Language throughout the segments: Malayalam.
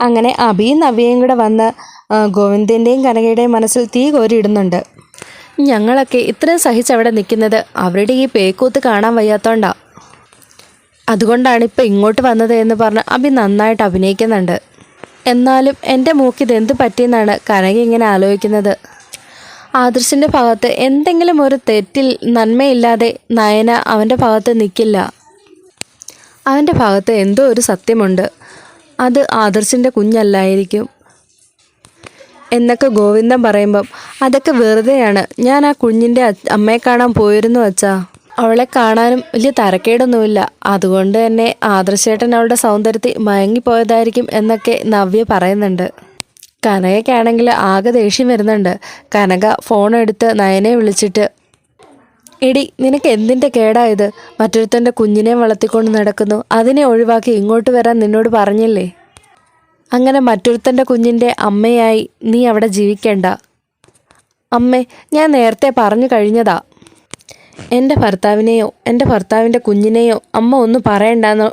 അങ്ങനെ അഭിയും നവ്യയും കൂടെ വന്ന് ഗോവിന്ദന്റെയും കനകയുടെയും മനസ്സിൽ തീ കോരിയിടുന്നുണ്ട്. ഞങ്ങളൊക്കെ ഇത്രയും സഹിച്ചവിടെ നിൽക്കുന്നത് അവരുടെ ഈ പേക്കൂത്ത് കാണാൻ വയ്യാത്തോണ്ടാ. അതുകൊണ്ടാണ് ഇപ്പം ഇങ്ങോട്ട് വന്നത് എന്ന് പറഞ്ഞ് അഭി നന്നായിട്ട് അഭിനയിക്കുന്നുണ്ട്. എന്നാലും എന്റെ മൂക്കിത് എന്ത് പറ്റിയെന്നാണ് കനക ഇങ്ങനെ ആലോചിക്കുന്നത്. ആദർശിന്റെ ഭാഗത്ത് എന്തെങ്കിലും ഒരു തെറ്റിൽ നന്മയില്ലാതെ നയന അവന്റെ ഭാഗത്ത് നിൽക്കില്ല അവന്റെ ഭാഗത്ത് എന്തോ ഒരു സത്യമുണ്ട്. അത് ആദർശിന്റെ കുഞ്ഞല്ലായിരിക്കും. എന്നൊക്കെ ഗോവിന്ദൻ പറയുമ്പം അതൊക്കെ വെറുതെയാണ്. ഞാൻ ആ കുഞ്ഞിന്റെ അമ്മയെ കാണാൻ പോയിരുന്നു അച്ഛാ. അവളെ കാണാനും വലിയ തരക്കേടൊന്നുമില്ല. അതുകൊണ്ട് തന്നെ ആദർശേട്ടൻ അവളുടെ സൗന്ദര്യത്തിൽ മയങ്ങിപ്പോയതായിരിക്കും എന്നൊക്കെ നവ്യ പറയുന്നുണ്ട്. കനകയ്ക്കാണെങ്കിൽ ആകെ ദേഷ്യം വരുന്നുണ്ട്. കനക ഫോൺ എടുത്ത് നയനെ വിളിച്ചിട്ട് എടി നിനക്ക് എന്തിന്റെ കേടായത് മറ്റൊരുത്തന്റെ കുഞ്ഞിനെ വളർത്തിക്കൊണ്ട് നടക്കുന്നു. അതിനെ ഒഴിവാക്കി ഇങ്ങോട്ട് വരാൻ നിന്നോട് പറഞ്ഞില്ലേ? അങ്ങനെ മറ്റൊരുത്തന്റെ കുഞ്ഞിന്റെ അമ്മയായി നീ അവിടെ ജീവിക്കേണ്ട. അമ്മേ ഞാൻ നേരത്തെ പറഞ്ഞു കഴിഞ്ഞതാ. എന്റെ ഭർത്താവിനെയോ എന്റെ ഭർത്താവിന്റെ കുഞ്ഞിനെയോ അമ്മ ഒന്നും പറയണ്ടെന്ന്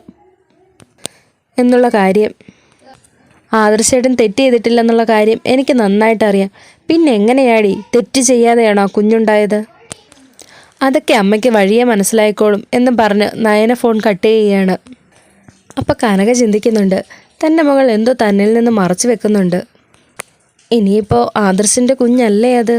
എന്നുള്ള കാര്യം. ആദർശേട്ടൻ തെറ്റ് ചെയ്തിട്ടില്ലെന്നുള്ള കാര്യം എനിക്ക് നന്നായിട്ടറിയാം. പിന്നെ എങ്ങനെയാടി തെറ്റ് ചെയ്യാതെയാണോ കുഞ്ഞുണ്ടായത്? അതൊക്കെ അമ്മയ്ക്ക് വഴിയെ മനസ്സിലായിക്കോളും എന്ന് പറഞ്ഞ് നയന ഫോൺ കട്ട് ചെയ്യുകയാണ്. അപ്പോൾ കനക ചിന്തിക്കുന്നുണ്ട് തന്റെ മകൾ എന്തോ തന്നിൽ നിന്ന് മറച്ചു വെക്കുന്നുണ്ട്. ഇനിയിപ്പോൾ ആദർശിന്റെ കുഞ്ഞല്ലേ അത്?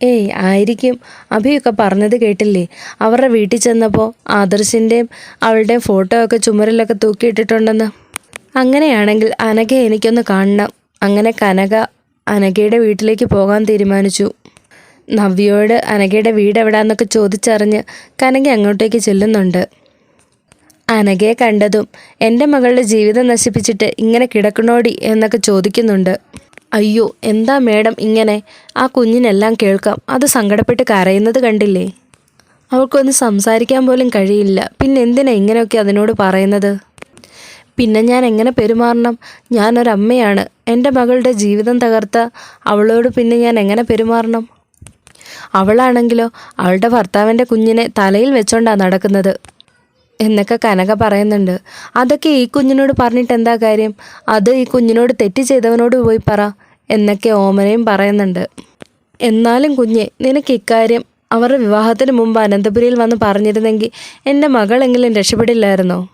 ഏയ് ആയിരിക്കും. അഭിയൊക്കെ പറഞ്ഞത് കേട്ടില്ലേ? അവരുടെ വീട്ടിൽ ചെന്നപ്പോൾ ആദർശിന്റെയും അവളുടെയും ഫോട്ടോ ഒക്കെ ചുമരിലൊക്കെ തൂക്കിയിട്ടിട്ടുണ്ടെന്ന്. അങ്ങനെയാണെങ്കിൽ അനഘ എനിക്കൊന്ന് കാണണം. അങ്ങനെ കനക അനഘയുടെ വീട്ടിലേക്ക് പോകാൻ തീരുമാനിച്ചു. നവ്യയോട് അനഘയുടെ വീട് എവിടാന്നൊക്കെ ചോദിച്ചറിഞ്ഞ് കനക അങ്ങോട്ടേക്ക് ചെല്ലുന്നുണ്ട്. അനഘയെ കണ്ടതും എന്റെ മകളുടെ ജീവിതം നശിപ്പിച്ചിട്ട് ഇങ്ങനെ കിടക്കണോടി എന്നൊക്കെ ചോദിക്കുന്നുണ്ട്. അയ്യോ എന്താ മേഡം ഇങ്ങനെ? ആ കുഞ്ഞിനെല്ലാം കേൾക്കാം. അത് സങ്കടപ്പെട്ട് കരയുന്നത് കണ്ടില്ലേ? അവൾക്കൊന്ന് സംസാരിക്കാൻ പോലും കഴിയില്ല. പിന്നെ എന്തിനാ ഇങ്ങനെയൊക്കെ അതിനോട് പറയുന്നത്? പിന്നെ ഞാൻ എങ്ങനെ പെരുമാറണം? ഞാനൊരമ്മയാണ് എന്റെ മകളുടെ ജീവിതം തകർത്ത അവളോട് പിന്നെ ഞാൻ എങ്ങനെ പെരുമാറണം? അവളാണെങ്കിലോ അവളുടെ ഭർത്താവിന്റെ കുഞ്ഞിനെ തലയിൽ വെച്ചോണ്ടാ നടക്കുന്നത്. എന്നൊക്കെ കനക പറയുന്നുണ്ട്. അതൊക്കെ ഈ കുഞ്ഞിനോട് പറഞ്ഞിട്ട് എന്താ കാര്യം? അത് ഈ കുഞ്ഞിനോട് തെറ്റ് ചെയ്തവനോട് പോയി പറ എന്നൊക്കെ ഓമനയും പറയുന്നുണ്ട്. എന്നാലും കുഞ്ഞെ നിനക്ക് ഇക്കാര്യം അവരുടെ വിവാഹത്തിന് മുമ്പ് അനന്തപുരിയിൽ വന്ന് പറഞ്ഞിരുന്നെങ്കിൽ എന്റെ മകളെങ്കിലും രക്ഷപ്പെടില്ലായിരുന്നോ?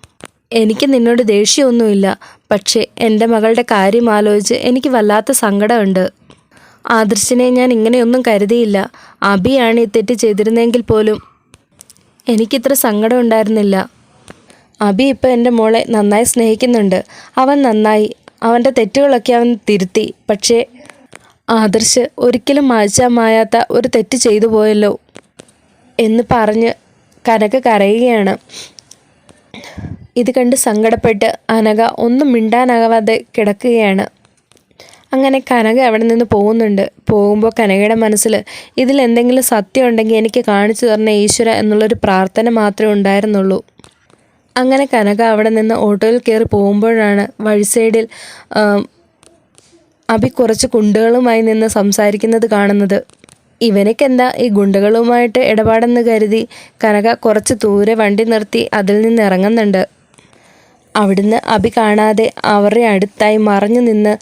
എനിക്ക് നിന്നോട് ദേഷ്യമൊന്നുമില്ല. പക്ഷേ എന്റെ മകളുടെ കാര്യം ആലോചിച്ച് എനിക്ക് വല്ലാത്ത സങ്കടമുണ്ട്. ആദർശിനെ ഞാൻ ഇങ്ങനെയൊന്നും കരുതിയില്ല. അബിയാണ് ഈ തെറ്റ് ചെയ്തിരുന്നെങ്കിൽ പോലും എനിക്കിത്ര സങ്കടം ഉണ്ടായിരുന്നില്ല. അബി ഇപ്പം എന്റെ മോളെ നന്നായി സ്നേഹിക്കുന്നുണ്ട്. അവൻ നന്നായി. അവന്റെ തെറ്റുകളൊക്കെ അവൻ തിരുത്തി. പക്ഷേ ആദർശ് ഒരിക്കലും മായാത്ത ഒരു തെറ്റ് ചെയ്തു പോയല്ലോ എന്ന് പറഞ്ഞ് കനക കരയുകയാണ്. ഇത് കണ്ട് സങ്കടപ്പെട്ട് അനക ഒന്നും മിണ്ടാനാകാതെ കിടക്കുകയാണ്. അങ്ങനെ കനക അവിടെ നിന്ന് പോകുന്നുണ്ട്. പോകുമ്പോൾ കനകയുടെ മനസ്സിൽ ഇതിൽ എന്തെങ്കിലും സത്യം ഉണ്ടെങ്കിൽ എനിക്ക് കാണിച്ചു തരണ ഈശ്വര എന്നുള്ളൊരു പ്രാർത്ഥന മാത്രമേ ഉണ്ടായിരുന്നുള്ളൂ. അങ്ങനെ കനക അവിടെ നിന്ന് ഓട്ടോയിൽ കയറി പോകുമ്പോഴാണ് വഴി സൈഡിൽ അഭി കുറച്ച് കുണ്ടുകളുമായി നിന്ന് സംസാരിക്കുന്നത് കാണുന്നത്. ഇവനക്കെന്താ ഈ ഗുണ്ടകളുമായിട്ട് ഇടപാടെന്ന് കരുതി? കനക കുറച്ച് ദൂരെ വണ്ടി നിർത്തി അതിൽ നിന്ന് ഇറങ്ങുന്നുണ്ട്. അവിടുന്ന് അഭി കാണാതെ അവരുടെ അടുത്തായി മറഞ്ഞു നിന്ന്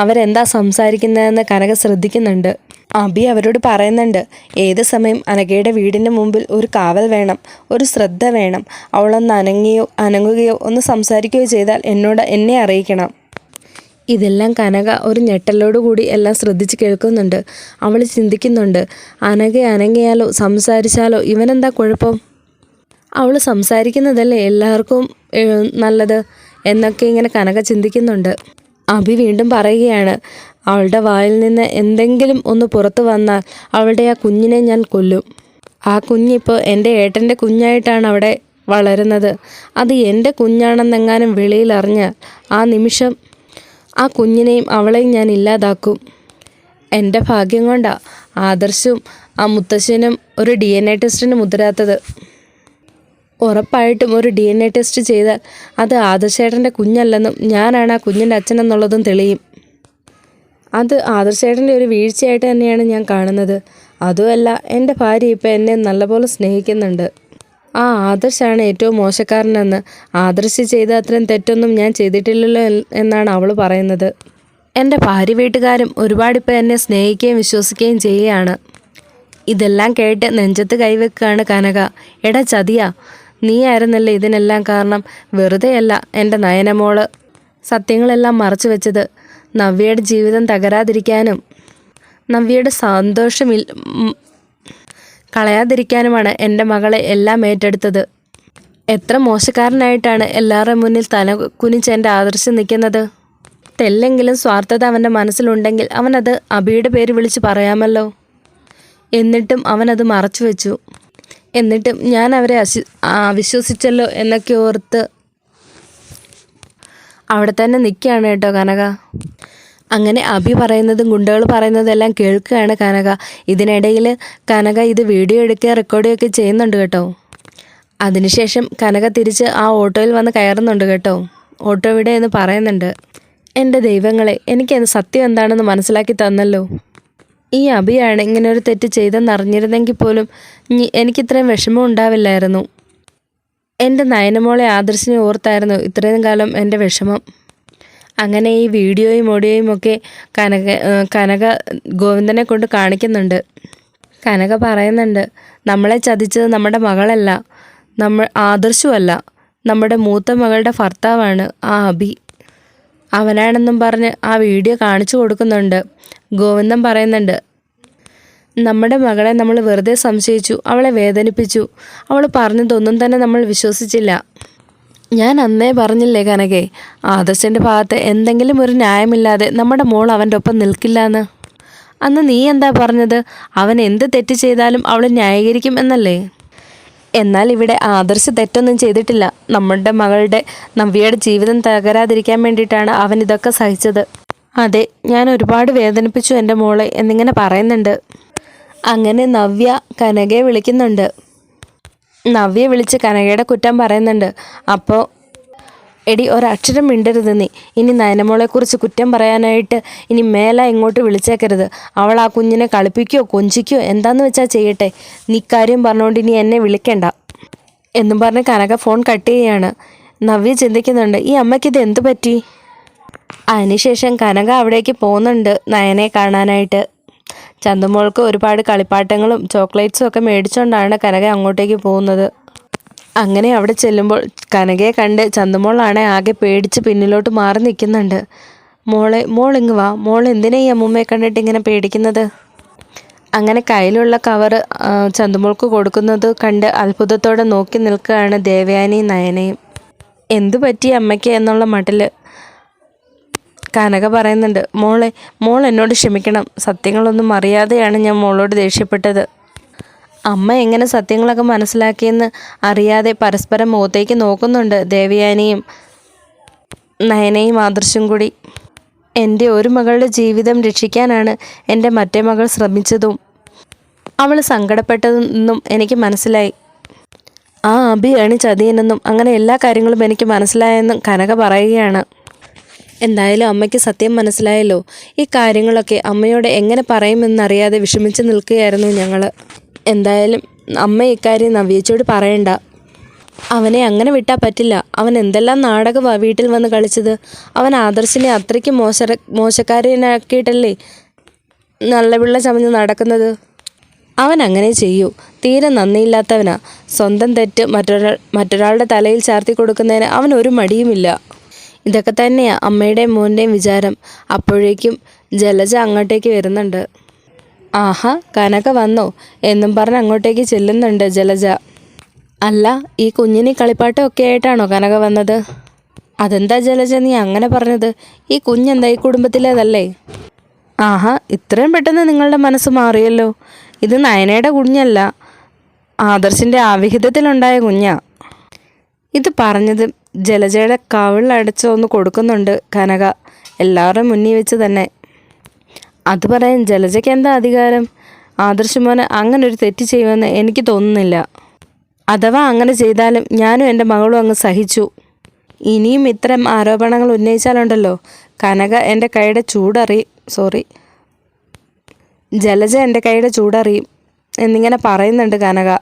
അവരെന്താ സംസാരിക്കുന്നതെന്ന് കനക ശ്രദ്ധിക്കുന്നുണ്ട്. അഭി അവരോട് പറയുന്നുണ്ട് ഏത് സമയം അനഘയുടെ വീടിന് മുമ്പിൽ ഒരു കാവൽ വേണം ഒരു ശ്രദ്ധ വേണം. അവളൊന്ന് അനങ്ങിയോ അനങ്ങുകയോ ഒന്ന് സംസാരിക്കുകയോ ചെയ്താൽ എന്നോട് എന്നെ അറിയിക്കണം. ഇതെല്ലാം കനക ഒരു ഞെട്ടലോടുകൂടി എല്ലാം ശ്രദ്ധിച്ച് കേൾക്കുന്നുണ്ട്. അവൾ ചിന്തിക്കുന്നുണ്ട് അനഘ അനങ്ങിയാലോ സംസാരിച്ചാലോ ഇവനെന്താ കുഴപ്പം? അവൾ സംസാരിക്കുന്നതല്ലേ എല്ലാവർക്കും നല്ലത്? എന്നൊക്കെ ഇങ്ങനെ കനക ചിന്തിക്കുന്നുണ്ട്. അഭി വീണ്ടും പറയുകയാണ് അവളുടെ വായിൽ നിന്ന് എന്തെങ്കിലും ഒന്ന് പുറത്തു വന്നാൽ അവളുടെ ആ കുഞ്ഞിനെ ഞാൻ കൊല്ലും. ആ കുഞ്ഞിപ്പോൾ എന്റെ ഏട്ടന്റെ കുഞ്ഞായിട്ടാണ് അവിടെ വളരുന്നത്. അത് എന്റെ കുഞ്ഞാണെന്നെങ്ങാനും വെളിയിൽ അറിഞ്ഞാൽ ആ നിമിഷം ആ കുഞ്ഞിനെയും അവളെയും ഞാൻ ഇല്ലാതാക്കും. എന്റെ ഭാഗ്യം കൊണ്ടാ ആദർശും ആ മുത്തശ്ശനും ഒരു ഡി എൻ എ ടെസ്റ്റിന് മുതിരാത്തത്. ഉറപ്പായിട്ടും ഒരു ഡി എൻ എ ടെസ്റ്റ് ചെയ്താൽ അത് ആദർശേട്ടന്റെ കുഞ്ഞല്ലെന്നും ഞാനാണ് ആ കുഞ്ഞിന്റെ അച്ഛനെന്നുള്ളതും തെളിയും. അത് ആദർശേട്ടന്റെ ഒരു വീഴ്ചയായിട്ട് തന്നെയാണ് ഞാൻ കാണുന്നത്. അതുമല്ല എന്റെ ഭാര്യ ഇപ്പം എന്നെ നല്ലപോലെ സ്നേഹിക്കുന്നുണ്ട്. ആ ആദർശാണ് ഏറ്റവും മോശക്കാരനെന്ന്. ആദർശ് ചെയ്ത അത്രയും തെറ്റൊന്നും ഞാൻ ചെയ്തിട്ടില്ലല്ലോ എന്നാണ് അവൾ പറയുന്നത്. എന്റെ ഭാര്യ വീട്ടുകാരും ഒരുപാട് ഇപ്പോൾ എന്നെ സ്നേഹിക്കുകയും വിശ്വസിക്കുകയും ചെയ്യുകയാണ്. ഇതെല്ലാം കേട്ട് നെഞ്ചത്ത് കൈവെക്കുകയാണ് കനക. എടാ ചതിയാ നീ ആയിരുന്നല്ലേ ഇതിനെല്ലാം കാരണം? വെറുതെയല്ല എന്റെ നയനമോൾ. സത്യങ്ങളെല്ലാം മറച്ചു വെച്ചത്. നവ്യയുടെ ജീവിതം തകരാതിരിക്കാനും നവ്യയുടെ സന്തോഷമിൽ കളയാതിരിക്കാനുമാണ് എന്റെ മകളെ എല്ലാം ഏറ്റെടുത്തത്. എത്ര മോശക്കാരനായിട്ടാണ് എല്ലാവരുടെ മുന്നിൽ തല കുനിച്ച് എന്റെ ആദർശം നിൽക്കുന്നത്? തെല്ലെങ്കിലും സ്വാർത്ഥത അവന്റെ മനസ്സിലുണ്ടെങ്കിൽ അവനത് അബിയുടെ പേര് വിളിച്ച് പറയാമല്ലോ. എന്നിട്ടും അവനത് മറച്ചു വെച്ചു. എന്നിട്ടും ഞാൻ അവരെ വിശ്വസിച്ചല്ലോ എന്നൊക്കെ ഓർത്ത് അവിടെ തന്നെ നിൽക്കുകയാണ് കേട്ടോ കനക. അങ്ങനെ അഭി പറയുന്നതും ഗുണ്ടകൾ പറയുന്നതെല്ലാം കേൾക്കുകയാണ് കനക. ഇതിനിടയിൽ കനക ഇത് വീഡിയോ എടുക്കുക റെക്കോർഡ് ഒക്കെ ചെയ്യുന്നുണ്ട് കേട്ടോ. അതിനുശേഷം കനക തിരിച്ച് ആ ഓട്ടോയിൽ വന്ന് കയറുന്നുണ്ട് കേട്ടോ. ഓട്ടോ ഇവിടെ എന്ന് പറയുന്നുണ്ട്. എന്റെ ദൈവങ്ങളെ എനിക്കത് സത്യം എന്താണെന്ന് മനസ്സിലാക്കി തന്നല്ലോ. ഈ അഭിയാണ് ഇങ്ങനെ ഒരു തെറ്റ് ചെയ്തെന്ന് അറിഞ്ഞിരുന്നെങ്കിൽ പോലും എനിക്ക് എനിക്കിത്രയും വിഷമം ഉണ്ടാവില്ലായിരുന്നു. എന്റെ നയനമോളെ ആദർശിനെ ഓർത്തായിരുന്നു ഇത്രയും കാലം എന്റെ വിഷമം. അങ്ങനെ ഈ വീഡിയോയും ഓഡിയോയും ഒക്കെ കനക കനക ഗോവിന്ദനെ കൊണ്ട് കാണിക്കുന്നുണ്ട്. കനക പറയുന്നുണ്ട് നമ്മളെ ചതിച്ചത് നമ്മുടെ മകളല്ല നമ്മൾ ആദർശുമല്ല നമ്മുടെ മൂത്ത മകളുടെ ഭർത്താവാണ് ആ അഭി അവനാണെന്നും പറഞ്ഞ് ആ വീഡിയോ കാണിച്ചു കൊടുക്കുന്നുണ്ട്. ഗോവിന്ദം പറയുന്നുണ്ട് നമ്മുടെ മകളെ നമ്മൾ വെറുതെ സംശയിച്ചു അവളെ വേദനിപ്പിച്ചു. അവൾ പറഞ്ഞതൊന്നും തന്നെ നമ്മൾ വിശ്വസിച്ചില്ല. ഞാൻ അന്നേ പറഞ്ഞില്ലേ കനകെ ആദർശന്റെ ഭാഗത്ത് എന്തെങ്കിലും ഒരു ന്യായമില്ലാതെ നമ്മുടെ മോൾ അവന്റെ ഒപ്പം നിൽക്കില്ല എന്ന് അന്ന് നീ എന്താ പറഞ്ഞത്? അവൻ എന്ത് തെറ്റ് ചെയ്താലും അവൾ ന്യായീകരിക്കും എന്നല്ലേ? എന്നാൽ ഇവിടെ ആദർശ തെറ്റൊന്നും ചെയ്തിട്ടില്ല. നമ്മുടെ മകളുടെ നവ്യയുടെ ജീവിതം തകരാതിരിക്കാൻ വേണ്ടിയിട്ടാണ് അവൻ ഇതൊക്കെ സഹിച്ചത്. അതെ ഞാൻ ഒരുപാട് വേദനിപ്പിച്ചു എന്റെ മോളെ എന്നിങ്ങനെ പറയുന്നുണ്ട്. അങ്ങനെ നവ്യ കനകയെ വിളിക്കുന്നുണ്ട്. നവ്യ വിളിച്ച് കനകയുടെ കുറ്റം പറയുന്നുണ്ട്. അപ്പോൾ എടി ഒരക്ഷരം മിണ്ടരുത് നീ. ഇനി നയനമോളെക്കുറിച്ച് കുറ്റം പറയാനായിട്ട് ഇനി മേല ഇങ്ങോട്ട് വിളിച്ചേക്കരുത്. അവൾ ആ കുഞ്ഞിനെ കളിപ്പിക്കുകയോ കൊഞ്ചിക്കുകയോ എന്താന്ന് വെച്ചാൽ ചെയ്യട്ടെ? നീ കാര്യം പറഞ്ഞുകൊണ്ട് ഇനി എന്നെ വിളിക്കണ്ട. എന്നും പറഞ്ഞ് കനക ഫോൺ കട്ട് ചെയ്യാണ്. നവ്യ ചിന്തിക്കുന്നുണ്ട് ഈ അമ്മയ്ക്ക് ഇത് എന്ത് പറ്റി? അതിനുശേഷം കനക അവിടേക്ക് പോകുന്നുണ്ട് നയനെ കാണാനായിട്ട്. ചന്തുമോൾക്ക് ഒരുപാട് കളിപ്പാട്ടങ്ങളും ചോക്ലേറ്റ്സും ഒക്കെ മേടിച്ചുകൊണ്ടാണ് കനക അങ്ങോട്ടേക്ക് പോകുന്നത്. അങ്ങനെ അവിടെ ചെല്ലുമ്പോൾ കനകയെ കണ്ട് ചന്തമോളാണെ ആകെ പേടിച്ച് പിന്നിലോട്ട് മാറി നിൽക്കുന്നുണ്ട്. മോളെ മോൾ ഇങ്ങ് വാ. മോൾ എന്തിനാ ഈ അമ്മൂമ്മയെ കണ്ടിട്ട് ഇങ്ങനെ പേടിക്കുന്നത്? അങ്ങനെ കയ്യിലുള്ള കവർ ചന്തുമോൾക്ക് കൊടുക്കുന്നത് കണ്ട് അത്ഭുതത്തോടെ നോക്കി നിൽക്കുകയാണ് ദേവയാനിയും നയനയും. എന്തു പറ്റി അമ്മയ്ക്ക് എന്നുള്ള മട്ടിൽ കനക പറയുന്നുണ്ട് മോളെ മോൾ എന്നോട് ക്ഷമിക്കണം. സത്യങ്ങളൊന്നും അറിയാതെയാണ് ഞാൻ മോളോട് ദേഷ്യപ്പെട്ടത്. അമ്മ എങ്ങനെ സത്യങ്ങളൊക്കെ മനസ്സിലാക്കിയെന്ന് അറിയാതെ പരസ്പരം മുഖത്തേക്ക് നോക്കുന്നുണ്ട് ദേവയാനിയും നയനയും ആദർശും കൂടി. എന്റെ ഒരു മകളുടെ ജീവിതം രക്ഷിക്കാനാണ് എന്റെ മറ്റേ മകൾ ശ്രമിച്ചതും അവൾ സങ്കടപ്പെട്ടതെന്നും എനിക്ക് മനസ്സിലായി. ആ അഭിയാണ് ചതിയനെന്നും അങ്ങനെ എല്ലാ കാര്യങ്ങളും എനിക്ക് മനസ്സിലായെന്നും കനക പറയുകയാണ്. എന്തായാലും അമ്മയ്ക്ക് സത്യം മനസ്സിലായല്ലോ. ഈ കാര്യങ്ങളൊക്കെ അമ്മയോട് എങ്ങനെ പറയുമെന്നറിയാതെ വിഷമിച്ച് നിൽക്കുകയായിരുന്നു ഞങ്ങൾ എന്തായാലും അമ്മ ഇക്കാര്യം നവ്യച്ചോട് പറയണ്ട. അവനെ അങ്ങനെ വിട്ടാൽ പറ്റില്ല. അവൻ എന്തെല്ലാം നാടകമാണ് വീട്ടിൽ വന്ന് കളിച്ചത്? അവൻ ആദർശിനെ അത്രയ്ക്ക് മോശ മോശക്കാരനാക്കിയിട്ടല്ലേ നല്ല പിള്ള ചമഞ്ഞ് നടക്കുന്നത്? അവൻ അങ്ങനെ ചെയ്യൂ. തീരെ നന്ദിയില്ലാത്തവനാ. സ്വന്തം തെറ്റ് മറ്റൊരാൾ മറ്റൊരാളുടെ തലയിൽ ചാർത്തി കൊടുക്കുന്നതിന് അവൻ ഒരു മടിയുമില്ല. ഇതൊക്കെ തന്നെയാണ് അമ്മയുടെയും മോന്റെയും വിചാരം. അപ്പോഴേക്കും ജലജ അങ്ങോട്ടേക്ക് വരുന്നുണ്ട്. ആഹാ കനക വന്നോ? എന്നും പറഞ്ഞ് അങ്ങോട്ടേക്ക് ചെല്ലുന്നുണ്ട് ജലജ. അല്ല ഈ കുഞ്ഞിന് കളിപ്പാട്ടമൊക്കെ ആയിട്ടാണോ കനക വന്നത്? അതെന്താ ജലജ നീ അങ്ങനെ പറഞ്ഞത്? ഈ കുഞ്ഞെന്താ ഈ കുടുംബത്തിലേതല്ലേ? ആഹാ ഇത്രയും പെട്ടെന്ന് നിങ്ങളുടെ മനസ്സ് മാറിയല്ലോ. ഇത് നയനയുടെ കുഞ്ഞല്ല. ആദർശിന്റെ ആവിഹിതത്തിലുണ്ടായ കുഞ്ഞാ. ഇത് പറഞ്ഞത് ജലജയുടെ കവിളടച്ച് ഒന്ന് കൊടുക്കുന്നുണ്ട് കനക. എല്ലാവരുടെയും മുന്നിൽ വെച്ച് തന്നെ. അത് പറയാൻ ജലജയ്ക്ക് എന്താ അധികാരം? ആദർശ് മോന് അങ്ങനെ ഒരു തെറ്റ് ചെയ്യുമെന്ന് എനിക്ക് തോന്നുന്നില്ല. അഥവാ അങ്ങനെ ചെയ്താലും ഞാനും എന്റെ മകളും അങ്ങ് സഹിച്ചു. ഇനിയും ഇത്തരം ആരോപണങ്ങൾ ഉന്നയിച്ചാലുണ്ടല്ലോ. കനക എന്റെ കൈയുടെ ചൂടറി സോറി. ജലജ എന്റെ കൈയുടെ ചൂടറിയും. എന്നിങ്ങനെ പറയുന്നുണ്ട് കനക.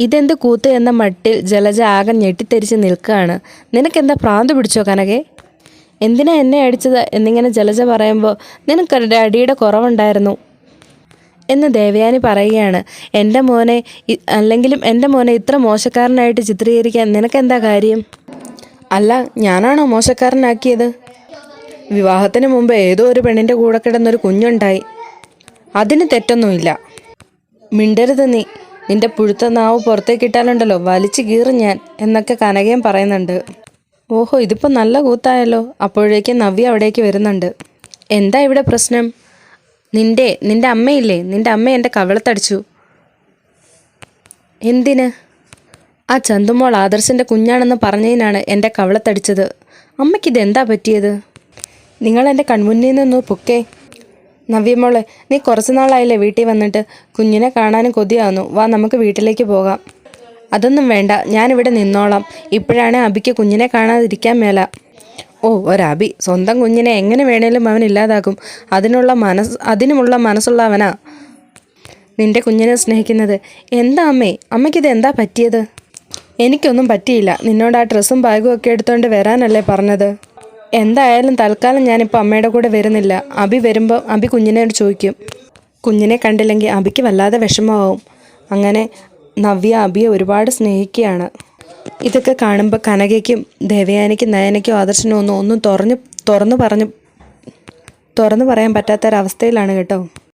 ഇതെന്ത് കൂത്ത് എന്ന മട്ടിൽ ജലജ ആകെ ഞെട്ടിത്തെരിച്ച് നിൽക്കുകയാണ്. നിനക്കെന്താ പ്രാന്ത് പിടിച്ചോ കനകെ? എന്തിനാ എന്നെ അടിച്ചത്? എന്നിങ്ങനെ ജലജ പറയുമ്പോൾ നിനക്കൊരു അടിയുടെ കുറവുണ്ടായിരുന്നു. എന്ന് ദേവയാനി പറയുകയാണ്. എന്റെ മോനെ അല്ലെങ്കിലും എന്റെ മോനെ ഇത്ര മോശക്കാരനായിട്ട് ചിത്രീകരിക്കാൻ നിനക്കെന്താ കാര്യം? അല്ല ഞാനാണോ മോശക്കാരനാക്കിയത്? വിവാഹത്തിന് മുമ്പ് ഏതോ ഒരു പെണ്ണിന്റെ കൂടെ കിടന്നൊരു കുഞ്ഞുണ്ടായി. അതിന് തെറ്റൊന്നുമില്ല. മിണ്ടരുത് നീ. നിന്റെ പുഴുത്ത നാവ് പുറത്തേക്കിട്ടാലുണ്ടല്ലോ വലിച്ചു കീറും ഞാൻ എന്നൊക്കെ കനകയും പറയുന്നുണ്ട്. ഓഹോ ഇതിപ്പോൾ നല്ല കൂത്തായല്ലോ. അപ്പോഴേക്ക് നവ്യ അവിടേക്ക് വരുന്നുണ്ട്. എന്താ ഇവിടെ പ്രശ്നം? നിന്റെ നിന്റെ അമ്മയില്ലേ? നിന്റെ അമ്മ എന്റെ കവളത്തടിച്ചു. എന്തിന്? ആ ചന്തുമോൾ ആദർശിന്റെ കുഞ്ഞാണെന്ന് പറഞ്ഞതിനാണ് എന്റെ കവളത്തടിച്ചത്. അമ്മയ്ക്കിത് എന്താ പറ്റിയത്? നിങ്ങൾ എന്റെ കൺമുന്നിൽ നിന്ന് പൊക്കേ. നവ്യമോളെ നീ കുറച്ച് നാളായില്ലേ വീട്ടിൽ വന്നിട്ട്? കുഞ്ഞിനെ കാണാനും കൊതിയാവുന്നു. വാ നമുക്ക് വീട്ടിലേക്ക് പോകാം. അതൊന്നും വേണ്ട. ഞാനിവിടെ നിന്നോളാം. ഇപ്പോഴാണ് അബിക്ക് കുഞ്ഞിനെ കാണാതിരിക്കാൻ മേല. ഓ ഒരബി സ്വന്തം കുഞ്ഞിനെ എങ്ങനെ വേണേലും അവൻ ഇല്ലാതാക്കും. അതിനുള്ള മനസ്സ് അതിനുമുള്ള മനസ്സുള്ളവനാ നിന്റെ കുഞ്ഞിനെ സ്നേഹിക്കുന്നത്. എന്താ അമ്മേ? അമ്മയ്ക്കിത് എന്താ പറ്റിയത്? എനിക്കൊന്നും പറ്റിയില്ല. നിന്നോട് ആ ഡ്രസ്സും ബാഗും ഒക്കെ എടുത്തോണ്ട് വരാനല്ലേ പറഞ്ഞത്. എന്തായാലും തൽക്കാലം ഞാനിപ്പോൾ അമ്മയുടെ കൂടെ വരുന്നില്ല. അബി വരുമ്പോൾ അബി കുഞ്ഞിനോട് ചോദിക്കും. കുഞ്ഞിനെ കണ്ടില്ലെങ്കിൽ അബിക്ക് വല്ലാതെ വിഷമമാവും. അങ്ങനെ നവ്യ അബിയെ ഒരുപാട് സ്നേഹിക്കുകയാണ്. ഇതൊക്കെ കാണുമ്പോൾ കനകയ്ക്കും ദേവയാനിക്കും നയനയ്ക്കും ആദർശനും ഒന്നും ഒന്നും തുറഞ്ഞു തുറന്നു പറഞ്ഞു തുറന്നു പറയാൻ പറ്റാത്തൊരവസ്ഥയിലാണ് കേട്ടോ.